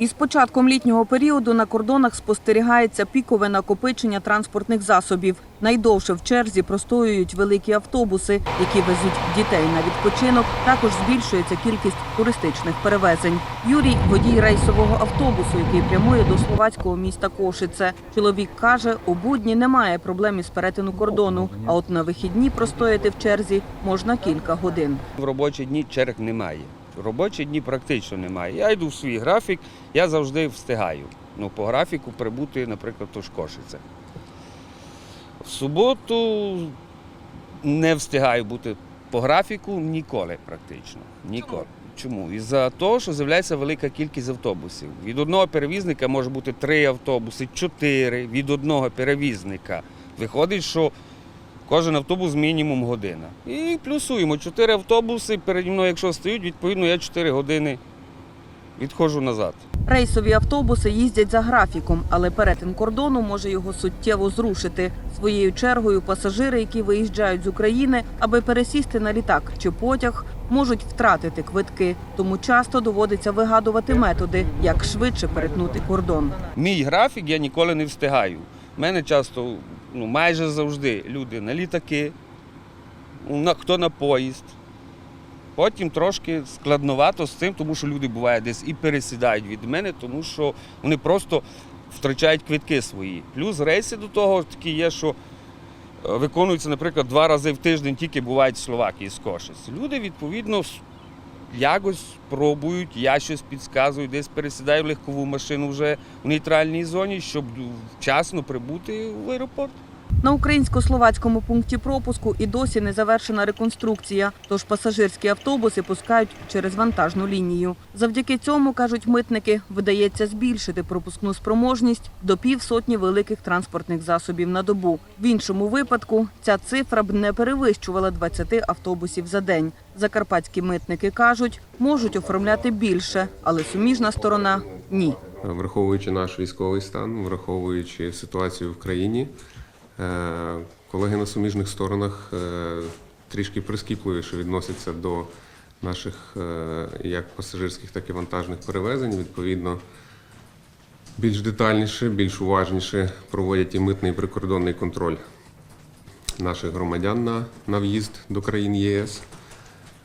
Із початком літнього періоду на кордонах спостерігається пікове накопичення транспортних засобів. Найдовше в черзі простоюють великі автобуси, які везуть дітей на відпочинок. Також збільшується кількість туристичних перевезень. Юрій водій рейсового автобусу, який прямує до словацького міста Кошице. Чоловік каже, у будні немає проблем із перетину кордону, а от на вихідні простояти в черзі можна кілька годин. В робочі дні черг немає. Робочі дні практично немає. Я йду в свій графік, я завжди встигаю. Ну, по графіку прибути, наприклад, то ж Кошице. В суботу не встигаю бути по графіку ніколи практично. Ніколи. Чому? Із-за того, що з'являється велика кількість автобусів. Від одного перевізника може бути три автобуси, чотири від одного перевізника. Виходить, що Кожен автобус мінімум година. І плюсуємо чотири автобуси. Переді мною, якщо стають, відповідно, я 4 години відходжу назад. Рейсові автобуси їздять за графіком, але перетин кордону може його суттєво зрушити. Своєю чергою пасажири, які виїжджають з України, аби пересісти на літак чи потяг, можуть втратити квитки. Тому часто доводиться вигадувати методи, як швидше перетнути кордон. Мій графік я ніколи не встигаю. У мене часто, ну майже завжди люди на літаки, на, хто на поїзд. Потім трошки складновато з цим, тому що люди буває десь і пересідають від мене, тому що вони просто втрачають квитки свої. Плюс рейси до того такі є, що е, виконуються, наприклад, два рази в тиждень, тільки бувають Словакії з Кошиць. Люди, відповідно, якось пробують, я щось підказую, десь пересідаю легкову машину вже в нейтральній зоні, щоб вчасно прибути в аеропорт. На українсько-словацькому пункті пропуску і досі не завершена реконструкція, тож пасажирські автобуси пускають через вантажну лінію. Завдяки цьому, кажуть митники, вдається збільшити пропускну спроможність до півсотні великих транспортних засобів на добу. В іншому випадку ця цифра б не перевищувала 20 автобусів за день. Закарпатські митники кажуть, можуть оформляти більше, але суміжна сторона ні. враховуючи наш військовий стан, враховуючи ситуацію в країні, колеги на суміжних сторонах е, трішки прискіпливіше відносяться до наших е, як пасажирських, так і вантажних перевезень. Відповідно, більш детальніше, більш уважніше проводять і митний і прикордонний контроль наших громадян на, на в'їзд до країн ЄС.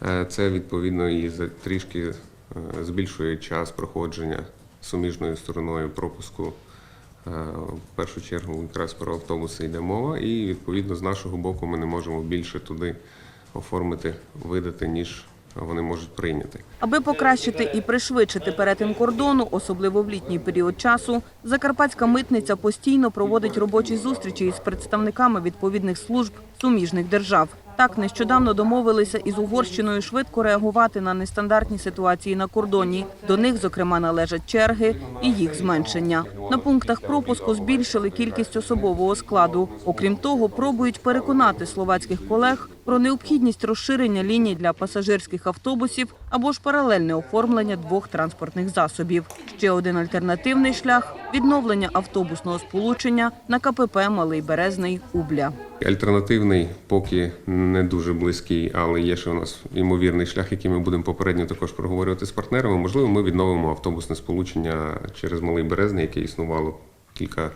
Е, Це відповідно і трішки е, збільшує час проходження суміжною стороною пропуску. Е, В першу чергу якраз про автобуси йде мова, і відповідно з нашого боку ми не можемо більше туди оформити, видати, ніж вони можуть прийняти. Аби покращити і пришвидшити перетин кордону, особливо в літній період часу, закарпатська митниця постійно проводить робочі зустрічі із представниками відповідних служб суміжних держав. Так нещодавно домовилися із Угорщиною швидко реагувати на нестандартні ситуації на кордоні. До них, зокрема, належать черги і їх зменшення. На пунктах пропуску збільшили кількість особового складу. Окрім того, пробують переконати словацьких колег про необхідність розширення ліній для пасажирських автобусів або ж паралельне оформлення двох транспортних засобів. Ще один альтернативний шлях відновлення автобусного сполучення на КПП Малий Березний Убля. Альтернативний поки не дуже близький, але є ще у нас ймовірний шлях, який ми будемо попередньо також проговорювати з партнерами. Можливо, ми відновимо автобусне сполучення через Малий Березний, яке існувало кілька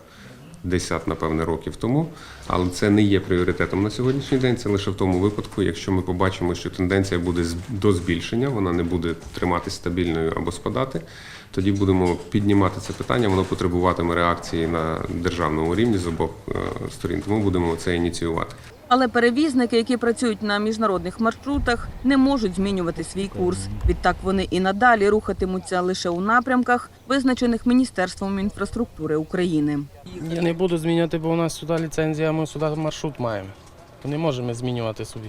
десят, напевне, років тому. Але це не є пріоритетом на сьогоднішній день. Це лише в тому випадку, якщо ми побачимо, що тенденція буде до збільшення, вона не буде триматися стабільною або спадати. Тоді будемо піднімати це питання. Воно потребуватиме реакції на державному рівні з обох е, сторін. Тому будемо це ініціювати. Але перевізники, які працюють на міжнародних маршрутах, не можуть змінювати свій курс. Відтак вони і надалі рухатимуться лише у напрямках, визначених Міністерством інфраструктури України. Я не буду змінювати, бо у нас сюди ліцензія, ми сюди маршрут маємо. Не можемо змінювати собі.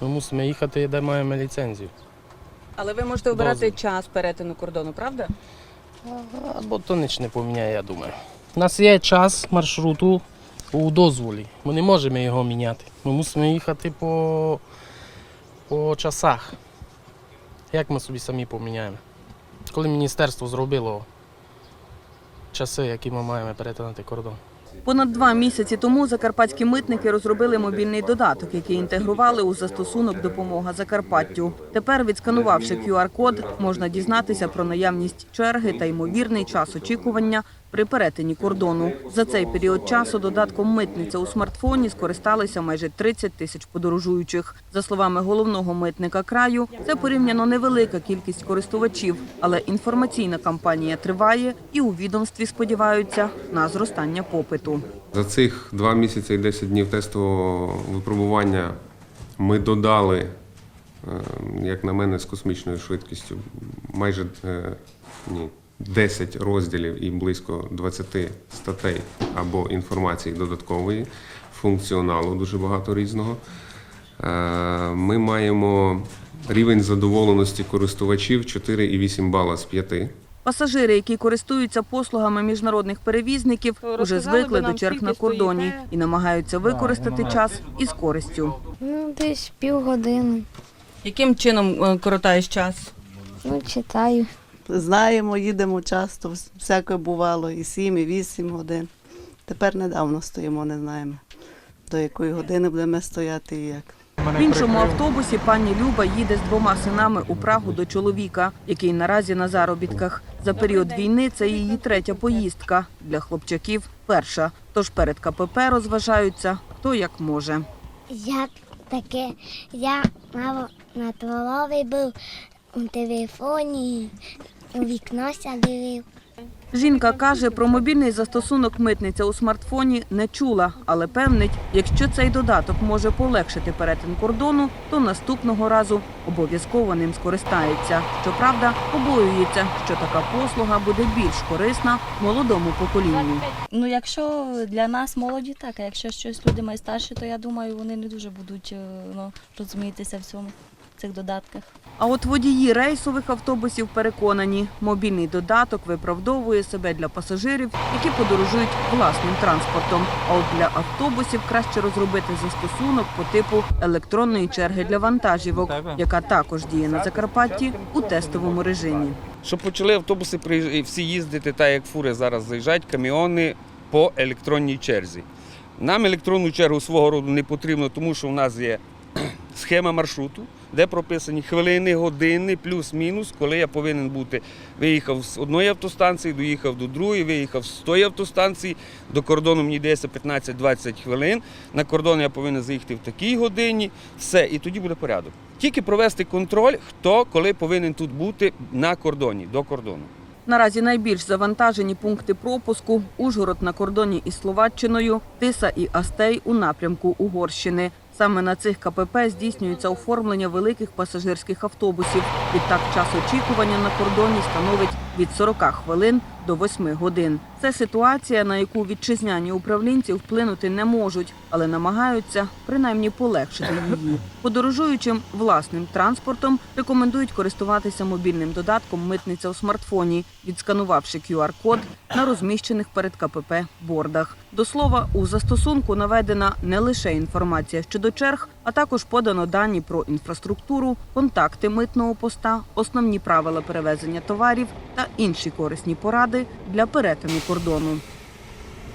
Ми мусимо їхати, де маємо ліцензію. Але ви можете обирати час перетину кордону, правда? Або то ніч не поміняє, я думаю. У нас є час маршруту у дозволі. Ми не можемо його міняти. Ми мусимо їхати по, по часах. Як ми собі самі поміняємо? Коли міністерство зробило часи, які ми маємо перетинати кордон. Понад два місяці тому закарпатські митники розробили мобільний додаток, який інтегрували у застосунок Допомога Закарпаттю. Тепер, відсканувавши QR-код, можна дізнатися про наявність черги та ймовірний час очікування при перетині кордону. За цей період часу додатком митниця у смартфоні скористалися майже 30 тисяч подорожуючих. За словами головного митника краю, це порівняно невелика кількість користувачів, але інформаційна кампанія триває і у відомстві сподіваються на зростання попиту. За цих два місяці і 10 днів тестового випробування ми додали, е, як на мене, з космічною швидкістю майже е, ні, 10 розділів і близько 20 статей або інформації додаткової, функціоналу дуже багато різного. Е, Ми маємо рівень задоволеності користувачів 4,8 бала з 5. Пасажири, які користуються послугами міжнародних перевізників, уже звикли до черг на кордоні і намагаються використати час із користю. Ну, десь півгодини. Яким чином е, коротаєш час? Ну, читаю. Знаємо, їдемо часто, всяке бувало, і 7, і 8 годин. Тепер недавно стоїмо, не знаємо, до якої години будемо стояти і як. В іншому автобусі пані Люба їде з двома синами у Прагу до чоловіка, який наразі на заробітках. За період війни це її третя поїздка. Для хлопчаків перша. Тож перед КПП розважаються хто як може. Я таке, я мав на був у телефоні, у вікно ся. Жінка каже, про мобільний застосунок митниця у смартфоні не чула, але певнить, якщо цей додаток може полегшити перетин кордону, то наступного разу обов'язково ним скористається. Щоправда, побоюється, що така послуга буде більш корисна молодому поколінню. Ну, якщо для нас молоді, так, а якщо щось люди мають старші, то я думаю, вони не дуже будуть е, ну, розумітися в цьому в цих додатках. А от водії рейсових автобусів переконані, мобільний додаток виправдовує себе для пасажирів, які подорожують власним транспортом. А от для автобусів краще розробити застосунок по типу електронної черги для вантажівок, яка також діє на Закарпатті у тестовому режимі. Щоб почали автобуси всі їздити, так як фури зараз заїжджають, каміони по електронній черзі. Нам електронну чергу свого роду не потрібно, тому що у нас є схема маршруту, де прописані хвилини, години, плюс-мінус, коли я повинен бути. Виїхав з одної автостанції, доїхав до другої, виїхав з тої автостанції, до кордону мені дається 15-20 хвилин. На кордон я повинен заїхати в такій годині, все, і тоді буде порядок. Тільки провести контроль, хто коли повинен тут бути на кордоні, до кордону. Наразі найбільш завантажені пункти пропуску Ужгород на кордоні із Словаччиною, Тиса і Астей у напрямку Угорщини. Саме на цих КПП здійснюється оформлення великих пасажирських автобусів. Відтак час очікування на кордоні становить від 40 хвилин до 8 годин. Це ситуація, на яку вітчизняні управлінці вплинути не можуть, але намагаються принаймні полегшити її. Подорожуючим власним транспортом рекомендують користуватися мобільним додатком Митниця у смартфоні, відсканувавши QR-код на розміщених перед КПП бордах. До слова, у застосунку наведена не лише інформація щодо черг, а також подано дані про інфраструктуру, контакти митного поста, основні правила перевезення товарів та інші корисні поради для перетину кордону.